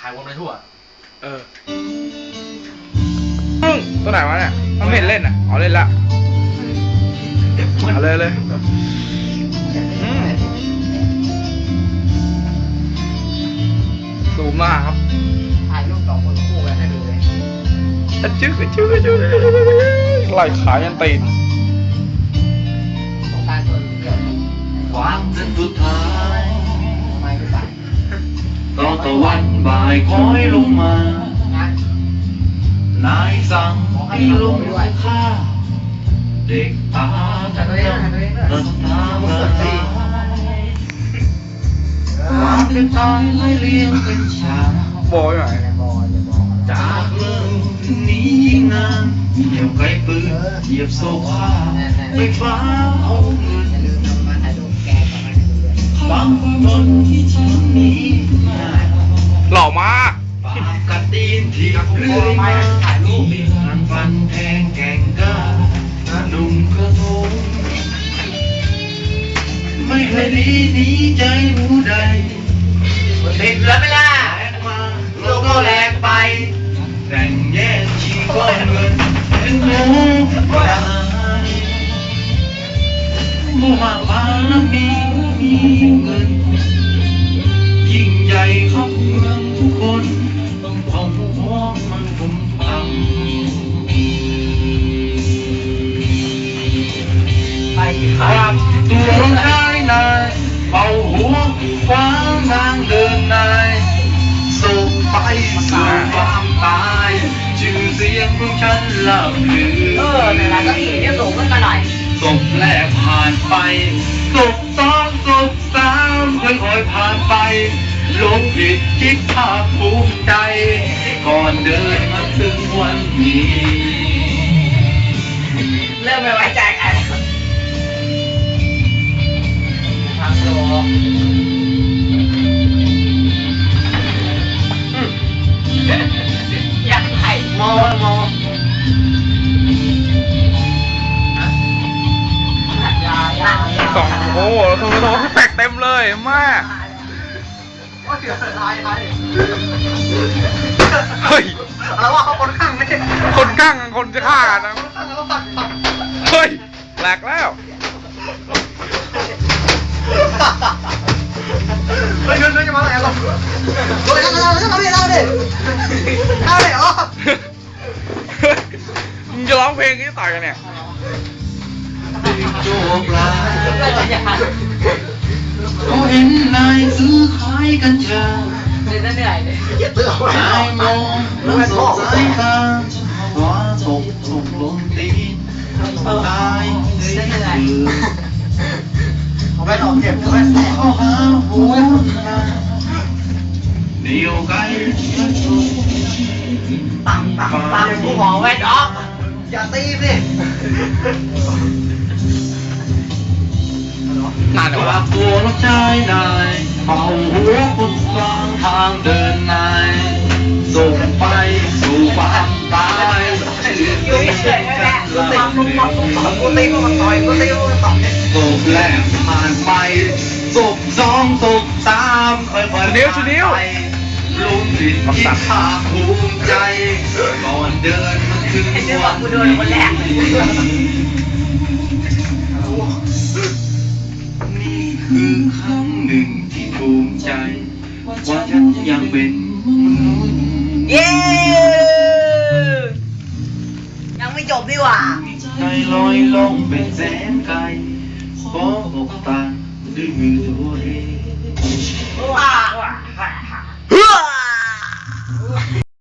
ถ่ายวนไปทั่ว เอออืมตัวไหนวะเนี่ยมันไม่เห็นเล่นอะอ๋อเล่นละเอาเลยเลยอืมซูมมากครับถ่ายรูปสองคนคู่กันให้ดูเลยอะจึ๊กอะจึ๊กอะจึ๊กไล่ขายันตีน สงการชนเกี่ยวกับความจนสุดท้ายทำไมไม่ใส่ ตะวันบ่ายคอยลงมา นายสั่งให้ลงมือฆ่าเด็กตาดำๆระตาเมื่อตายความเป็นตายไล่เรียงเป็นฉากบอยหน่อยอย่าบอกอย่าบอกจากเมืองนี้ยิ่งนานเหยียบไกลปืนเหยียบโซฟาไฟฟ้าเอาเงิน เรื่อยมาถ่ายรูปงานฟันแทงแก่งก้าหนุ่มกระทงไม่เคยดีหนีใจผู้ใดติดแล้วไหมล่ะแลกมาโลกก็แลกไป แต่งแย่งชิงก้อนเงินเป็นหมูได้หมู่มากมาแล้วมีมีเงินยิ่งใหญ่เมือำไปครับตัวลงท้ายนายเป่าหัวฟ้างทางเดินนายส่งไปสู่ความตายชื่อเสียงของฉันล่ำลือ เออแต่ละก็อีกเนี่ยสูงขึ้นมาหน่อย ศพแรกผ่านไปศพสองศพสามค่อยๆผ่านไปหลงผิดคิดภาคภูมิใจ ก่อนเดินมาถึงวันนี้ เริ่มไม่ไว้ใจ ถ่ายมอมออยาอยาสองโอ้โหโทรโทรแตกเต็มเลยมากเดี๋ยวถ่ายถ่ายเฮ้ย แล้วว่าเขาคนข้างไม่คนกั้งคนจะฆ่ากันนะแล้วปักปักเฮ้ยแหลกแล้ว เฮ้ยเงินเงินจะมาไหนหรอเฮ้ยเอาเอาเอาดิเอาดิเอาเดิอ๋อ มึงจะร้องเพลงที่ต่อยกันเนี่ยโจกลาเขาเห็นนายซื้อขายกัญชาเหนื่อยเลยนายมองแล้วสบสายตาหัวตกตกลงตีนตายในคืนเขาไปออกเก็บเขาไปแตะเข้าหาหัวนาเดียวกลกระตุก ปังปังปังกูขอแว่นออกอย่าตีสินานเหรอกวะลับตัวลูกชายนายเป่าหัวคนกลางทางเดินนายส่งไปสู่ความตายชื่ออยู่เสีเฉยๆแหกัละนกูตีกูตีกูตีกูต่อยกูตีกูต่อยศพแรกผ่านไปศพสองศพสามค่อยๆชูนิ้วชูนิ้ว ลุกที่ภาคภูมิใจก่อนเดินมันคือวันนี้นี่คือครั้งหนึ่งที่ภูมิใจ ว่าฉันยังเป็นมนุษย์เย้ ยังไม่จบดีกว่า ใจลอยลงเป็นแสนไกลขอบอกตาด้วยมือตัวเอง